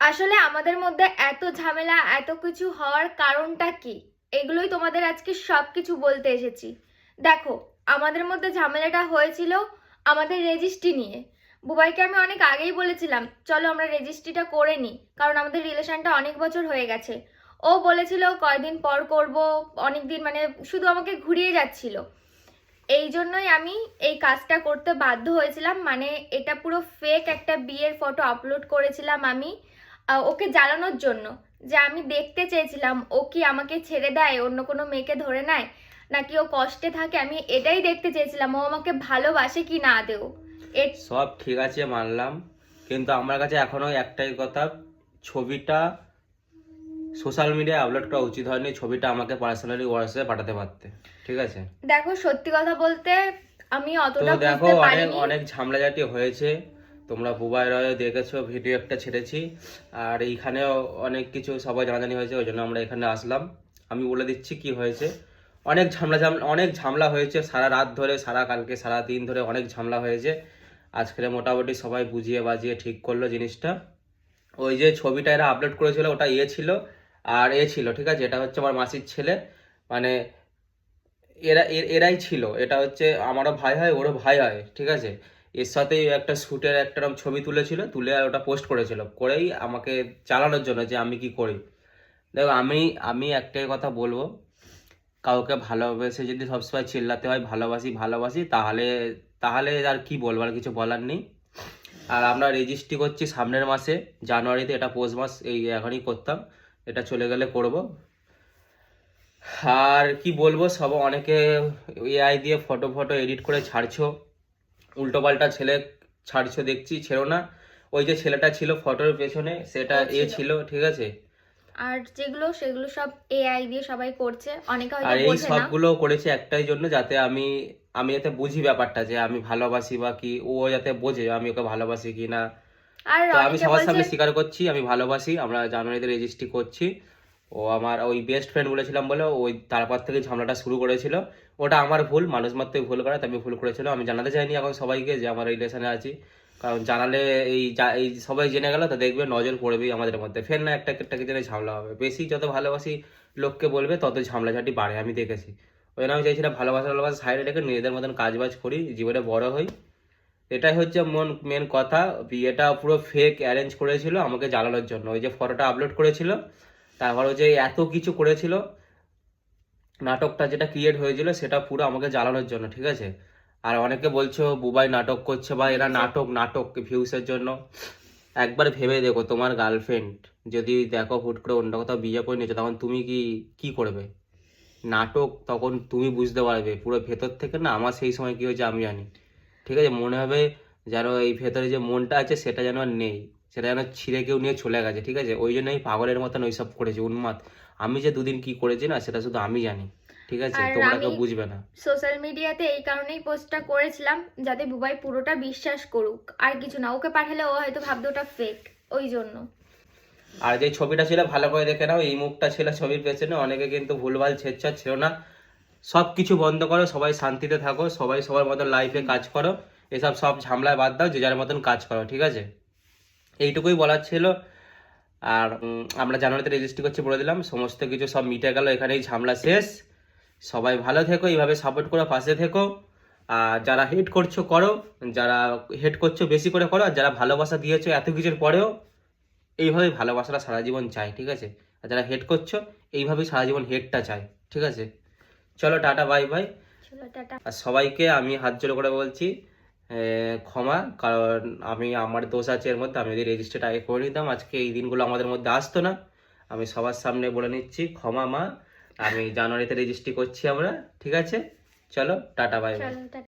আসলে আমাদের মধ্যে এত ঝামেলা, এত কিছু হওয়ার কারণটা কি? এগুলোই তোমাদের আজকে সব কিছু বলতে এসেছি। দেখো, আমাদের মধ্যে ঝামেলাটা হয়েছিল আমাদের রেজিস্ট্রি নিয়ে। বুবাইকে আমি অনেক আগেই বলেছিলাম, চলো আমরা রেজিস্ট্রিটা করে নিই, কারণ আমাদের রিলেশনটা অনেক বছর হয়ে গেছে। ও বলেছিল কয়দিন পর করব অনেক দিন মানে শুধু আমাকে ঘুরিয়ে যাচ্ছিল। এই জন্যই আমি এই কাজটা করতে বাধ্য হয়েছিলাম মানে এটা পুরো ফেক একটা বিয়ের ফটো আপলোড করেছিলাম আমি। ওকে জ্বালানোর জন্য। যে আমি দেখতে চেয়েছিলাম ও কি আমাকে ছেড়ে দেয় অন্য কোনো মেয়েকে ধরে নেয়? নাকি ও কষ্টে থাকে? আমি এটাই দেখতে চেয়েছিলাম ও আমাকে ভালোবাসে কি না দেও সব ঠিক আছে মানলাম। কিন্তু আমার কাছে এখনও একটাই কথা ছবিটা সোশ্যাল মিডিয়ায় আপলোড করা উচিত হয়নি ছবিটা আমাকে পার্সোনালি হোয়াটসঅ্যাপে পাঠাতে পারতে। ঠিক আছে? দেখো সত্যি কথা বলতে আমি অতটা দেখো অনেক অনেক ঝামলাঝাটি হয়েছে। তোমরা বুবাই রয়ে দেখেছ ভিডিও একটা ছেড়েছি। আর এইখানেও অনেক কিছু সবাই জানাজানি হয়েছে, ওই জন্য আমরা এখানে আসলাম। আমি বলে দিচ্ছি কি হয়েছে। অনেক ঝামলা ঝামলা অনেক ঝামলা হয়েছে, সারা রাত ধরে, সারা কালকে, সারা দিন ধরে অনেক ঝামলা হয়েছে। আজকে মোটামুটি সবাই বুঝিয়ে বাজিয়ে ঠিক করল জিনিসটা। ওই যে ছবিটা এরা আপলোড করেছিল, ওটা ইয়ে ছিল, আর এ ছিল, ঠিক আছে? এটা হচ্ছে আমার মাসির ছেলে। মানে এর- এরাই ছিল। এটা হচ্ছে আমারও ভাই হয়, ওরও ভাই হয়, ঠিক আছে? এর সাথেই একটা শ্যুটের একটা ছবি তুলেছিল, তুলে আর ওটা পোস্ট করেছিল। করেই আমাকে চালানোর জন্য যে আমি কি করি। দেখো, আমি আমি একটাই কথা বলব, কাউকে ভালোবেসে যদি সবসময় চিল্লাতে হয়, ভালোবাসি ভালোবাসি, তাহলে তাহলে আর কি বলব, আর কিছু বলার নেই। আর আমরা রেজিস্ট্রি করছি সামনের মাসে, জানুয়ারিতে, এটা পৌষ মাস, এই এখনই করতাম, এটা চলে গেলে করব। আর কি বলব, সব অনেকে এআই দিয়ে ফটো ফটো এডিট করে ছাড়ছো। উল্টো পাল্টা ছেলে ছাড়ছো দেখছি ছেড়ো না। ওই যে ছেলেটা ছিল ফটোর পেছনে সেটা এ ছিল। ঠিক আছে? আর যেগুলো সেগুলো সব এআই দিয়ে সবাই করছে। অনেকে আর এই বোঝে না। সবগুলো করেছে একটাই জন্য যাতে আমি আমি যাতে বুঝি ব্যাপারটা যে আমি ভালোবাসি বা কি ও যাতে বোঝে আমি ওকে ভালোবাসি কি না। আর তো আমি অনেকে সবার সামনে স্বীকার করছি আমি ভালোবাসি আমরা জানুয়ারিতে রেজিস্ট্রি করছি। ও আমার ওই বেস্ট ফ্রেন্ড বলেছিলাম বলে ওই তারপর থেকে ঝামেলাটা শুরু করেছিল। ওটা আমার ভুল, মানুষ মাত্রই ভুল করে আমি ভুল করেছিল। আমি জানাতে চাইনি এখন সবাইকে যে আমার রিলেশনে আছি। কারণ জানালে এই এই সবাই জেনে গেল, তো দেখবে নজর পড়বেই আমাদের মধ্যে। ফের না একটা একটা জেনে ঝামেলা হবে। বেশি যত ভালোবাসি লোককে বলবে, তত ঝামেলাঝাটি বাড়ে, আমি দেখেছি। ওই জন্য আমি চাইছিলাম ভালোবাসা ভালোবাসা সাইডে রেখে নিজেদের মতন কাজ বাজ করি, জীবনে বড় হই। এটাই হচ্ছে মন মেন কথা। বিয়েটা পুরো ফেক অ্যারেঞ্জ করেছিল আমাকে জ্বালানোর জন্য। ওই যে ফটোটা আপলোড করেছিল তারপর যে এত কিছু করেছিল, নাটকটা যেটা ক্রিয়েট হয়েছিল সেটা পুরো আমাকে জ্বালানোর জন্য, ঠিক আছে? আর অনেকে বলছো বুবাই নাটক করছে বা এরা নাটক নাটক ভিউসের জন্য। একবার ভেবে দেখো, তোমার গার্লফ্রেন্ড যদি দেখো হুট করে অন্য কোথাও বিয়ে করে নিয়েছো, তখন তুমি কি কি করবে? নাটক তখন তুমি বুঝতে পারবে, পুরো ভেতর থেকে না, আমার সেই সময় কি হয়েছে আমি জানি। ঠিক আছে? মনে হবে যেন এই ভেতরে যে মনটা আছে, সেটা যেন নেই। সেটা যেন ছিঁড়ে কেউ নিয়ে চলে গেছে ঠিক আছে? ওই জন্যই পাগলের মতন ওইসব করেছে উন্মাদ। আমি যে দুদিন কি করেছি না সেটা শুধু আমি জানি ঠিক আছে? তোমরা কেউ বুঝবে না। সোশ্যাল মিডিয়াতে এই কারণেই পোস্টটা করেছিলাম যাতে বুবাই পুরোটা বিশ্বাস করুক। আর কিছু না ওকে পাঠালে ও হয়তো ভাবতো ওটা ফেক ওই জন্য। আর যে ছবিটা ছিল ভালো করে দেখে নাও এই মুখটা ছিল ছবির পেছনে অনেকে কিন্তু ভুলভাল ছেচ্ছা ছিল না। সব কিছু বন্ধ করো সবাই শান্তিতে থাকো সবাই সবার মতন লাইফে কাজ করো। এসব সব ঝামলায় বাদ দাও যে যার মতন কাজ করো ঠিক আছে? এইটুকুই বলার ছিল। আর আমরা জানুয়ারিতে রেজিস্ট্রি করছি বলে দিলাম। সমস্ত কিছু সব মিটে গেল এখানেই ঝামলা শেষ। সবাই ভালো থেকো এইভাবে সাপোর্ট করো পাশে থেকো। আর যারা হেট করছ করো। যারা হেট করছ বেশি করে করো। আর যারা ভালোবাসা দিয়েছ এত কিছুর পরেও এইভাবে ভালোবাসাটা সারা জীবন চাই ঠিক আছে? আর যারা হেট করছ এইভাবেই সারা জীবন হেটটা চাই ঠিক আছে? চলো টাটা বাই বাই আর সবাইকে আমি হাত জোড়ো করে বলছি ক্ষমা, কারণ আমি, আমার দোষ আছে এর মধ্যে, আমি যদি রেজিস্টার আগে করে নিতাম। আজকে এই দিনগুলো আমাদের মধ্যে আসতো না। আমি সবার সামনে বলে নিচ্ছি, ক্ষমা মা। আমি জানুয়ারিতে রেজিস্ট্রি করছি আমরা, ঠিক আছে? চলো, টাটা বাই বাই